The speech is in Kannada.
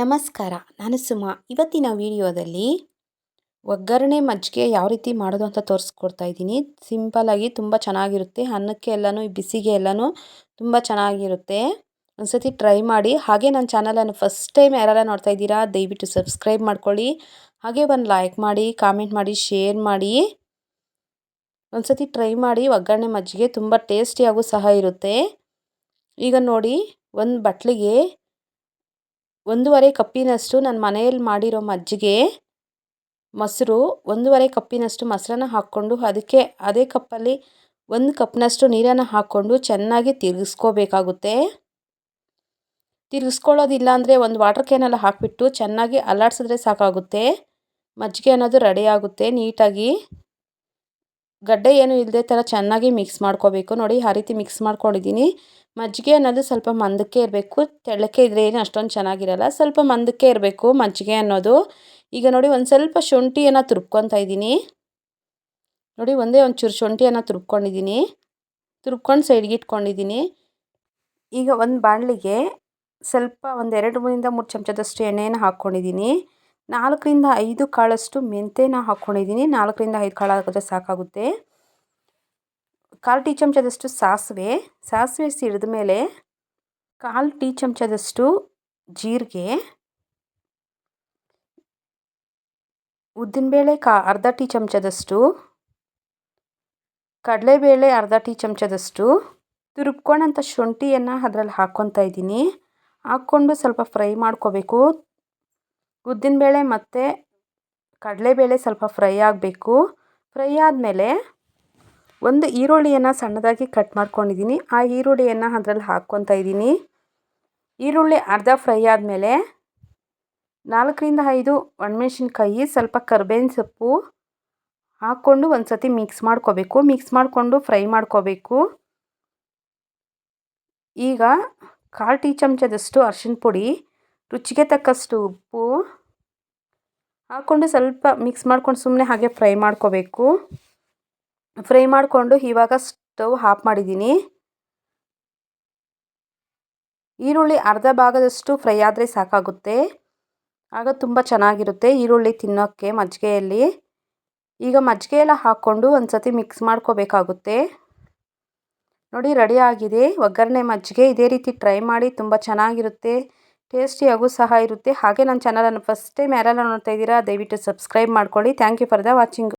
ನಮಸ್ಕಾರ, ನಾನು ಸುಮಾ. ಇವತ್ತಿನ ವಿಡಿಯೋದಲ್ಲಿ ಒಗ್ಗರಣೆ ಮಜ್ಜಿಗೆ ಯಾವ ರೀತಿ ಮಾಡೋದು ಅಂತ ತೋರಿಸ್ಕೊಡ್ತಾ ಇದ್ದೀನಿ. ಸಿಂಪಲ್ಲಾಗಿ ತುಂಬ ಚೆನ್ನಾಗಿರುತ್ತೆ. ಅನ್ನಕ್ಕೆ ಎಲ್ಲನೂ ಬಿಸಿಗೆ ಎಲ್ಲನೂ ತುಂಬ ಚೆನ್ನಾಗಿರುತ್ತೆ. ಒಂದ್ಸತಿ ಟ್ರೈ ಮಾಡಿ. ಹಾಗೆ ನನ್ನ ಚಾನಲನ್ನು ಫಸ್ಟ್ ಟೈಮ್ ಯಾರೆಲ್ಲ ನೋಡ್ತಾ ಇದ್ದೀರಾ, ದಯವಿಟ್ಟು ಸಬ್ಸ್ಕ್ರೈಬ್ ಮಾಡ್ಕೊಳ್ಳಿ. ಹಾಗೆ ಒಂದು ಲೈಕ್ ಮಾಡಿ ಕಾಮೆಂಟ್ ಮಾಡಿ ಶೇರ್ ಮಾಡಿ. ಒಂದ್ಸತಿ ಟ್ರೈ ಮಾಡಿ. ಒಗ್ಗರಣೆ ಮಜ್ಜಿಗೆ ತುಂಬ ಟೇಸ್ಟಿಯಾಗೂ ಸಹ ಇರುತ್ತೆ. ಈಗ ನೋಡಿ, ಒಂದು ಬಟ್ಲಿಗೆ ಒಂದೂವರೆ ಕಪ್ಪಿನಷ್ಟು ನಾನು ಮನೆಯಲ್ಲಿ ಮಾಡಿರೋ ಮಜ್ಜಿಗೆ ಮೊಸರು, ಒಂದೂವರೆ ಕಪ್ಪಿನಷ್ಟು ಮೊಸರನ್ನ ಹಾಕ್ಕೊಂಡು ಅದಕ್ಕೆ ಅದೇ ಕಪ್ಪಲ್ಲಿ ಒಂದು ಕಪ್ನಷ್ಟು ನೀರನ್ನು ಹಾಕ್ಕೊಂಡು ಚೆನ್ನಾಗಿ ತಿರುಗಿಸ್ಕೋಬೇಕಾಗುತ್ತೆ. ತಿರುಗಿಸ್ಕೊಳ್ಳೋದಿಲ್ಲ ಅಂದರೆ ಒಂದು ವಾಟರ್ ಕ್ಯಾನಲ್ಲಿ ಹಾಕಿಬಿಟ್ಟು ಚೆನ್ನಾಗಿ ಅಲ್ಲಾಡಿಸಿದ್ರೆ ಸಾಕಾಗುತ್ತೆ. ಮಜ್ಜಿಗೆ ಅನ್ನೋದು ರೆಡಿ ಆಗುತ್ತೆ ನೀಟಾಗಿ. ಗಡ್ಡೆ ಏನು ಇಲ್ಲದೆ ಥರ ಚೆನ್ನಾಗಿ ಮಿಕ್ಸ್ ಮಾಡ್ಕೋಬೇಕು. ನೋಡಿ, ಆ ರೀತಿ ಮಿಕ್ಸ್ ಮಾಡ್ಕೊಂಡಿದ್ದೀನಿ. ಮಜ್ಜಿಗೆ ಅನ್ನೋದು ಸ್ವಲ್ಪ ಮಂದಕ್ಕೆ ಇರಬೇಕು. ತೆಳ್ಳಕ್ಕೆ ಇದ್ರೆ ಏನು ಅಷ್ಟೊಂದು ಚೆನ್ನಾಗಿರಲ್ಲ. ಸ್ವಲ್ಪ ಮಂದಕ್ಕೆ ಇರಬೇಕು ಮಜ್ಜಿಗೆ ಅನ್ನೋದು. ಈಗ ನೋಡಿ, ಒಂದು ಸ್ವಲ್ಪ ಶುಂಠಿಯನ್ನು ತುರ್ಕೊತಾ ಇದ್ದೀನಿ. ನೋಡಿ, ಒಂದೇ ಒಂಚೂರು ಶುಂಠಿಯನ್ನು ತುರ್ಕೊಂಡಿದ್ದೀನಿ ತುರ್ಕೊಂಡು ಸೈಡ್ಗೆ ಇಟ್ಕೊಂಡಿದ್ದೀನಿ. ಈಗ ಒಂದು ಬಾಣಲಿಗೆ ಸ್ವಲ್ಪ ಒಂದು ಎರಡು ಮೂರಿಂದ ಮೂರು ಚಮಚದಷ್ಟು ಎಣ್ಣೆಯನ್ನು ಹಾಕ್ಕೊಂಡಿದ್ದೀನಿ ನಾಲ್ಕರಿಂದ ಐದು ಕಾಳಷ್ಟು ಮೆಂತೆನ ಹಾಕ್ಕೊಂಡಿದ್ದೀನಿ ನಾಲ್ಕರಿಂದ ಐದು ಕಾಳು ಹಾಕಿದ್ರೆ ಸಾಕಾಗುತ್ತೆ. ಕಾಲು ಟೀ ಚಮಚದಷ್ಟು ಸಾಸಿವೆ. ಸಾಸಿವೆ ಸಿಡಿದ ಮೇಲೆ ಕಾಲು ಟೀ ಚಮಚದಷ್ಟು ಜೀರಿಗೆ. ಉದ್ದಿನಬೇಳೆ ಕಾ, ಅರ್ಧ ಟೀ ಚಮಚದಷ್ಟು. ಕಡಲೆಬೇಳೆ ಅರ್ಧ ಟೀ ಚಮಚದಷ್ಟು. ತುರುಬ್ಕೊಂಡಂಥ ಶುಂಠಿಯನ್ನು ಅದರಲ್ಲಿ ಹಾಕ್ಕೊತಾ ಇದ್ದೀನಿ. ಹಾಕ್ಕೊಂಡು ಸ್ವಲ್ಪ ಫ್ರೈ ಮಾಡ್ಕೋಬೇಕು. ಉದ್ದಿನಬೇಳೆ ಮತ್ತು ಕಡಲೆಬೇಳೆ ಸ್ವಲ್ಪ ಫ್ರೈ ಆಗಬೇಕು. ಫ್ರೈ ಆದಮೇಲೆ ಒಂದು ಈರುಳ್ಳಿಯನ್ನು ಸಣ್ಣದಾಗಿ ಕಟ್ ಮಾಡ್ಕೊಂಡಿದ್ದೀನಿ. ಆ ಈರುಳ್ಳಿಯನ್ನು ಅದರಲ್ಲಿ ಹಾಕ್ಕೊತಾ ಇದ್ದೀನಿ. ಈರುಳ್ಳಿ ಅರ್ಧ ಫ್ರೈ ಆದಮೇಲೆ ನಾಲ್ಕರಿಂದ ಐದು ಒಣಮೆಣ್ಸಿನ್ಕಾಯಿ, ಸ್ವಲ್ಪ ಕರ್ಬೇವಿನ ಸೊಪ್ಪು ಹಾಕ್ಕೊಂಡು ಒಂದು ಸತಿ ಮಿಕ್ಸ್ ಮಾಡ್ಕೋಬೇಕು. ಮಿಕ್ಸ್ ಮಾಡಿಕೊಂಡು ಫ್ರೈ ಮಾಡ್ಕೋಬೇಕು. ಈಗ ಕಾಲು ಟೀ ಚಮಚದಷ್ಟು ಅರ್ಶಿಣ ಪುಡಿ ರುಚಿಗೆ ತಕ್ಕಷ್ಟು ಉಪ್ಪು ಹಾಕ್ಕೊಂಡು ಸ್ವಲ್ಪ ಮಿಕ್ಸ್ ಮಾಡ್ಕೊಂಡು ಸುಮ್ಮನೆ ಹಾಗೆ ಫ್ರೈ ಮಾಡ್ಕೋಬೇಕು. ಫ್ರೈ ಮಾಡಿಕೊಂಡು ಇವಾಗ ಸ್ಟವ್ ಆಫ್ ಮಾಡಿದ್ದೀನಿ. ಈರುಳ್ಳಿ ಅರ್ಧ ಭಾಗದಷ್ಟು ಫ್ರೈ ಆದರೆ ಸಾಕಾಗುತ್ತೆ. ಆಗ ತುಂಬ ಚೆನ್ನಾಗಿರುತ್ತೆ ಈರುಳ್ಳಿ ತಿನ್ನೋಕ್ಕೆ ಮಜ್ಜಿಗೆಯಲ್ಲಿ. ಈಗ ಮಜ್ಜಿಗೆ ಎಲ್ಲ ಹಾಕ್ಕೊಂಡು ಒಂದು ಸತಿ ಮಿಕ್ಸ್ ಮಾಡ್ಕೋಬೇಕಾಗುತ್ತೆ. ನೋಡಿ ರೆಡಿ ಆಗಿದೆ. ಒಗ್ಗರಣೆ ಮಜ್ಜಿಗೆ ಇದೇ ರೀತಿ ಟ್ರೈ ಮಾಡಿ ತುಂಬ ಚೆನ್ನಾಗಿರುತ್ತೆ. ಟೇಸ್ಟಿಯಾಗೂ ಸಹ ಇರುತ್ತೆ. ಹಾಗೆ ನನ್ನ ಚಾನಲನ್ನು ಫಸ್ಟ್ ಟೈಮ್ ಯಾರೆಲ್ಲ ನೋಡ್ತಾ ಇದ್ದೀರಾ, ದಯವಿಟ್ಟು ಸಬ್ಸ್ಕ್ರೈಬ್ ಮಾಡ್ಕೊಳ್ಳಿ. Thank you for the watching